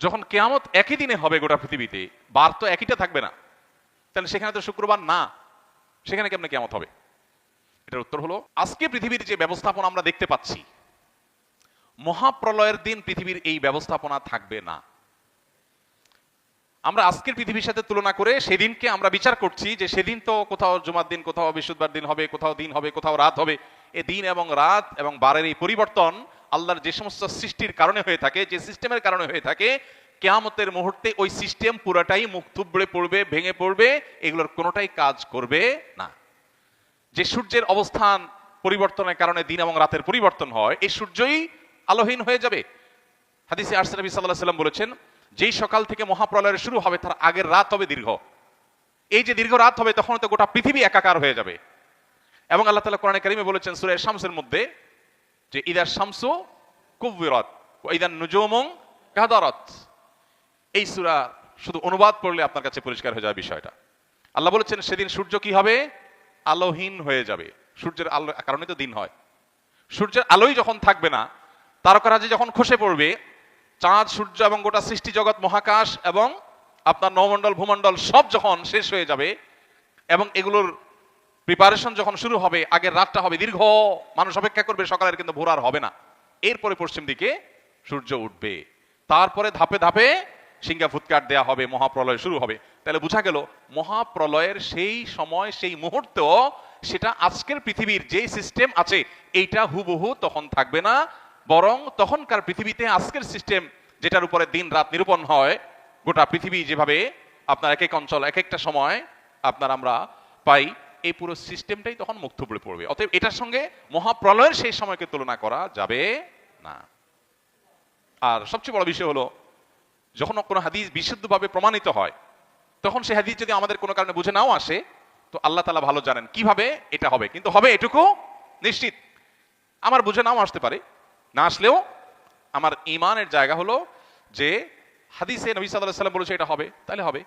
যখন কেয়ামত একই দিনে হবে গোটা পৃথিবীতে, বার তো একইটা থাকবে না, তাহলে সেখানে তো শুক্রবার না, সেখানে কেমনে কেয়ামত হবে? এটার উত্তর হলো, আজকে পৃথিবীর যে ব্যবস্থাপনা আমরা দেখতে পাচ্ছি, মহাপ্রলয়ের দিন পৃথিবীর এই ব্যবস্থাপনা থাকবে না। আমরা আজকের পৃথিবীর সাথে তুলনা করে সেদিনকে আমরা বিচার করছি যে সেদিন তো কোথাও জুমার দিন, কোথাও বৃহস্পতিবার দিন হবে, কোথাও দিন হবে, কোথাও রাত হবে। এ দিন এবং রাত এবং বারের এই পরিবর্তন আল্লাহর যে সমস্ত সৃষ্টির কারণে হয়ে থাকে, যে সিস্টেমের কারণে হয়ে থাকে, কেয়ামতের মুহূর্তে ওই সিস্টেম পুরাটাই মুখ থুবড়ে পড়বে, ভেঙে পড়বে, এগুলোর কোনোটাই কাজ করবে না। যে সূর্যের অবস্থান পরিবর্তনের কারণে দিন এবং রাতের পরিবর্তন হয় এই সূর্যই আলোহীন হয়ে যাবে। হাদিসে আরসা নবী সাল্লাহ সাল্লাম বলেছেন, যেই সকাল থেকে মহাপ্রলয়ের শুরু হবে, তার আগের রাত হবে দীর্ঘ। এই যে দীর্ঘ রাত হবে তখন তো গোটা পৃথিবী একাকার হয়ে যাবে। এবং আল্লাহ তালা কোরআনে কারিমে বলেছেন সুরের শামসের মধ্যে যে ইদার শামসু কুবিরত ইদার নুজুমং কাদারত। এই সুরা শুধু অনুবাদ পড়লে আপনার কাছে পরিষ্কার হয়ে যাবে বিষয়টা। আল্লাহ বলেছেন, সেদিন সূর্য কি হবে? আলোহীন হয়ে যাবে। সূর্যের আলো, কারণে তো দিন হয়। সূর্যের আলোই যখন থাকবে না, তারকারাজি যখন খসে পড়বে, চাঁদ, সূর্য এবং গোটা সৃষ্টি জগৎ, মহাকাশ এবং আপনার নবমণ্ডল ভূমণ্ডল সব যখন শেষ হয়ে যাবে এবং এগুলোর প্রিপারেশন যখন শুরু হবে, আগের রাতটা হবে দীর্ঘ। মানুষ অপেক্ষা করবে, সকালের কিন্তু ভোর আর হবে না। এরপরে পশ্চিম দিকে সূর্য উঠবে। তারপরে ধাপে ধাপে সিঙ্গা ফুৎকার দেয়া হবে, মহাপ্রলয় শুরু হবে। তাহলে বোঝা গেল, মহাপ্রলয়ের সেই সময়, সেই মুহূর্ত, সেটা আজকের পৃথিবীর যে সিস্টেম আছে, এইটা হুবহু তখন থাকবে না। বরং তখনকার পৃথিবীতে আজকের সিস্টেম যেটার উপরে দিন রাত নিরূপণ হয়, গোটা পৃথিবী যেভাবে আপনার এক এক অঞ্চল, এক একটা সময় আপনার আমরা পাই এই পুরো সিস্টেমটাই তখন মুক্ত পড়ে পড়বে। অতএব এটার সঙ্গে মহাপ্রলয়ের সেই সময়কে তুলনা করা যাবে না। আর সবচেয়ে বড় বিষয় হলো, যখন কোনো হাদিস বিশুদ্ধভাবে প্রমাণিত হয়, তখন সে হাদিস যদি আমাদের কোনো কারণে বুঝে নাও আসে, তো আল্লাহ তালা ভালো জানেন কীভাবে এটা হবে। কিন্তু হবে এটুকু নিশ্চিত। আমার বুঝে নাও আসতে পারে। না আসলেও আমার ইমানের জায়গা হলো যে হাদিসে নবী সাল্লাহ সাল্লাম বলেছে এটা হবে, তাহলে হবে।